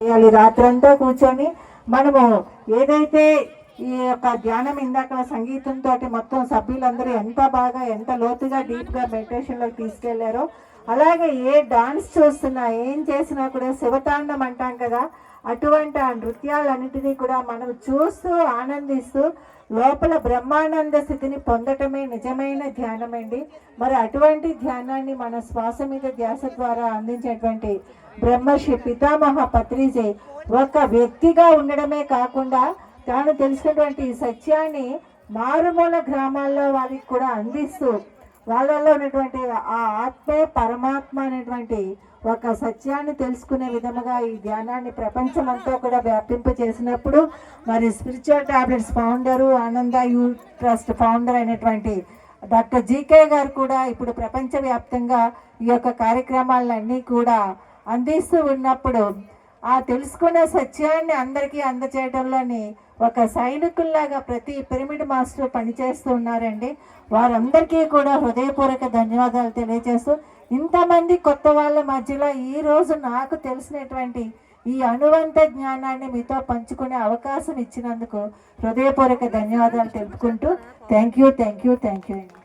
చేయాలి. రాత్రంతా కూర్చొని మనము ఏదైతే ఈ యొక్క ధ్యానం ఇందాక సంగీతంతో మొత్తం సభ్యులందరూ ఎంత బాగా ఎంత లోతుగా డీప్గా మెడిటేషన్లోకి తీసుకెళ్ళారో అలాగే ఏ డాన్స్ చూస్తున్నా ఏం చేసినా కూడా శివతాండం అంటాం కదా అటువంటి ఆ నృత్యాలన్నిటినీ కూడా మనం చూస్తూ ఆనందిస్తూ లోపల బ్రహ్మానంద స్థితిని పొందటమే నిజమైన ధ్యానం అండి మరి అటువంటి ధ్యానాన్ని మన శ్వాస మీద ధ్యాస ద్వారా అందించేటువంటి బ్రహ్మర్షి పితామహ పత్రిజే ఒక వ్యక్తిగా ఉండడమే కాకుండా తాను తెలిసినటువంటి ఈ సత్యాన్ని మారుమూల గ్రామాల్లో వారికి కూడా అందిస్తూ వాళ్ళల్లో ఉన్నటువంటి ఆ ఆత్మే పరమాత్మ అనేటువంటి ఒక సత్యాన్ని తెలుసుకునే విధముగా ఈ ధ్యానాన్ని ప్రపంచమంతా కూడా వ్యాపింప చేసినప్పుడు మరి spiritual tablets founder Ananda U trust founder అయినటువంటి డాక్టర్ జీకే గారు కూడా ఇప్పుడు ప్రపంచవ్యాప్తంగా ఈ యొక్క కార్యక్రమాలన్నీ కూడా అందిస్తూ ఉన్నప్పుడు ఆ తెలుసుకున్న సత్యాన్ని అందరికీ అందచేయడంలోని ఒక సైనికుల్లాగా ప్రతి పిరమిడ్ మాస్టర్ పనిచేస్తూ ఉన్నారండి. వారందరికీ కూడా హృదయపూర్వక ధన్యవాదాలు తెలియజేస్తూ ఇంతమంది కొత్త వాళ్ళ మధ్యలో ఈ రోజు నాకు తెలిసినటువంటి ఈ అనువంత జ్ఞానాన్ని మీతో పంచుకునే అవకాశం ఇచ్చినందుకు హృదయపూర్వక ధన్యవాదాలు తెలుపుకుంటూ thank you thank you thank you అండి.